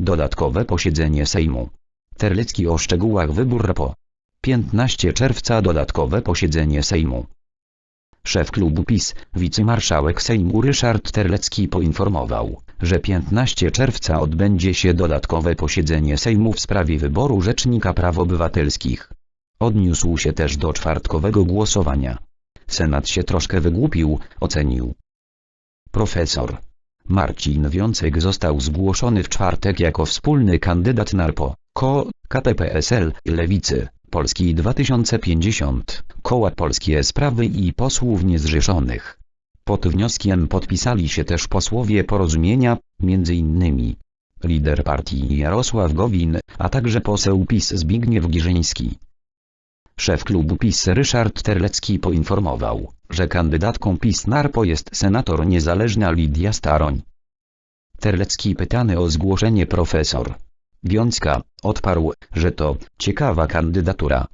Dodatkowe posiedzenie Sejmu. Terlecki o szczegółach wybór po. 15 czerwca dodatkowe posiedzenie Sejmu. Szef klubu PiS, wicemarszałek Sejmu Ryszard Terlecki poinformował, że 15 czerwca odbędzie się dodatkowe posiedzenie Sejmu w sprawie wyboru Rzecznika Praw Obywatelskich. Odniósł się też do czwartkowego głosowania. Senat się troszkę wygłupił, ocenił. Profesor Marcin Wiącek został zgłoszony w czwartek jako wspólny kandydat na RPO, KO, KPPSL, Lewicy, Polski 2050, Koła Polskie Sprawy i posłów niezrzeszonych. Pod wnioskiem podpisali się też posłowie porozumienia, m.in. lider partii Jarosław Gowin, a także poseł PiS Zbigniew Giżyński. Szef klubu PiS Ryszard Terlecki poinformował, że kandydatką PiS NARPO jest senator niezależna Lidia Staroń. Terlecki pytany o zgłoszenie profesor Wiązka, odparł, że to ciekawa kandydatura.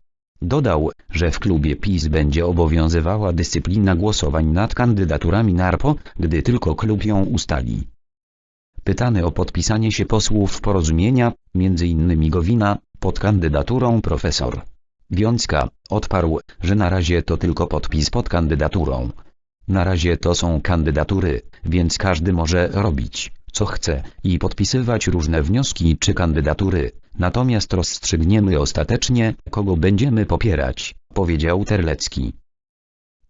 Dodał, że w klubie PiS będzie obowiązywała dyscyplina głosowań nad kandydaturami NARPO, gdy tylko klub ją ustali. Pytany o podpisanie się posłów porozumienia, m.in. Gowina, pod kandydaturą profesor Wiązka, odparł, że na razie to tylko podpis pod kandydaturą. Na razie to są kandydatury, więc każdy może robić, co chce, i podpisywać różne wnioski czy kandydatury, natomiast rozstrzygniemy ostatecznie, kogo będziemy popierać, powiedział Terlecki.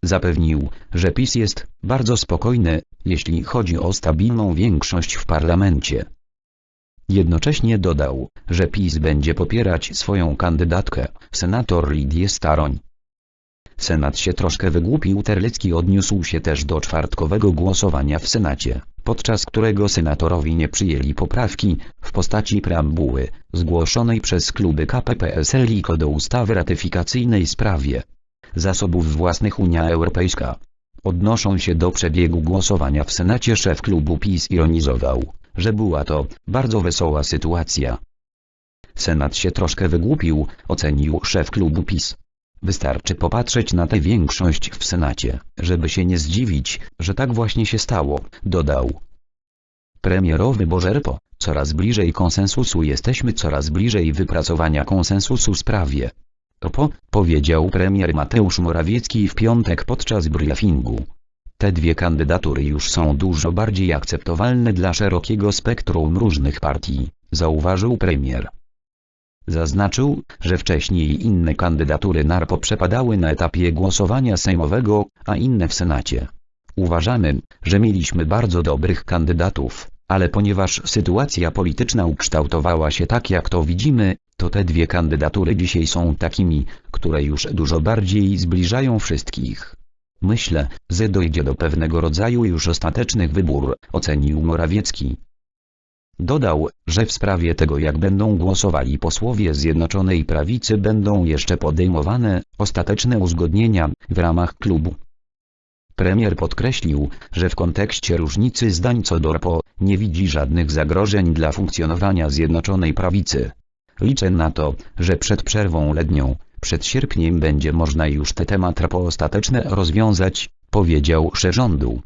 Zapewnił, że PiS jest bardzo spokojny, jeśli chodzi o stabilną większość w parlamencie. Jednocześnie dodał, że PiS będzie popierać swoją kandydatkę, senator Lidię Staroń. Senat się troszkę wygłupił Terlecki odniósł się też do czwartkowego głosowania w Senacie, podczas którego senatorowi nie przyjęli poprawki, w postaci preambuły, zgłoszonej przez kluby KPPSL i do ustawy ratyfikacyjnej sprawie zasobów własnych Unia Europejska. Odnoszą się do przebiegu głosowania w Senacie szef klubu PiS ironizował, że była to bardzo wesoła sytuacja. Senat się troszkę wygłupił, ocenił szef klubu PiS. Wystarczy popatrzeć na tę większość w Senacie, żeby się nie zdziwić, że tak właśnie się stało, dodał. Premierowy Bożerpo, coraz bliżej konsensusu jesteśmy coraz bliżej wypracowania konsensusu w sprawie. Po, powiedział premier Mateusz Morawiecki w piątek podczas briefingu. Te dwie kandydatury już są dużo bardziej akceptowalne dla szerokiego spektrum różnych partii, zauważył premier. Zaznaczył, że wcześniej inne kandydatury NARPO przepadały na etapie głosowania sejmowego, a inne w Senacie. Uważamy, że mieliśmy bardzo dobrych kandydatów, ale ponieważ sytuacja polityczna ukształtowała się tak jak to widzimy, to te dwie kandydatury dzisiaj są takimi, które już dużo bardziej zbliżają wszystkich. Myślę, że dojdzie do pewnego rodzaju już ostatecznych wybór, ocenił Morawiecki. Dodał, że w sprawie tego jak będą głosowali posłowie Zjednoczonej Prawicy będą jeszcze podejmowane ostateczne uzgodnienia w ramach klubu. Premier podkreślił, że w kontekście różnicy zdań co do RPO nie widzi żadnych zagrożeń dla funkcjonowania Zjednoczonej Prawicy. Liczę na to, że przed przerwą letnią, przed sierpniem będzie można już te temat RPO ostateczne rozwiązać, powiedział szef rządu.